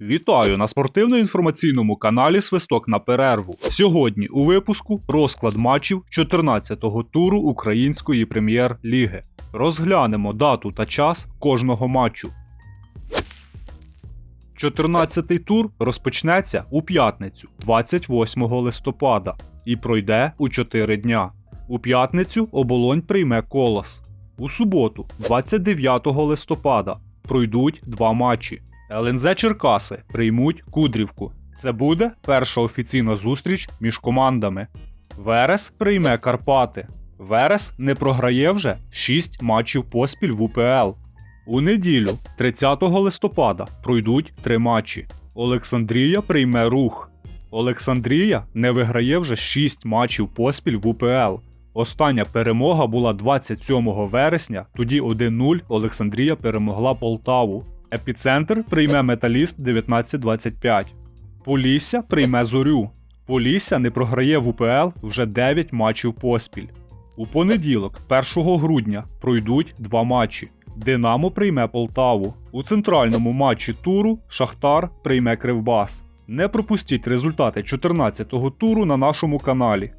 Вітаю на спортивно-інформаційному каналі Свисток на перерву. Сьогодні у випуску розклад матчів 14-го туру Української прем'єр-ліги. Розглянемо дату та час кожного матчу. 14-й тур розпочнеться у п'ятницю, 28 листопада, і пройде у 4 дня. У п'ятницю оболонь прийме колос. У суботу, 29 листопада, пройдуть два матчі. ЛНЗ Черкаси приймуть Кудрівку. Це буде перша офіційна зустріч між командами. Верес прийме Карпати. Верес не програє вже 6 матчів поспіль в УПЛ. У неділю, 30 листопада, пройдуть три матчі. Олександрія прийме рух. Олександрія не виграє вже 6 матчів поспіль в УПЛ. Остання перемога була 27 вересня, тоді 1-0 Олександрія перемогла Полтаву. Епіцентр прийме Металіст 1925. Полісся прийме Зорю. Полісся не програє в УПЛ вже 9 матчів поспіль. У понеділок, 1 грудня, пройдуть два матчі. Динамо прийме Полтаву. У центральному матчі туру Шахтар прийме Кривбас. Не пропустіть результати 14-го туру на нашому каналі.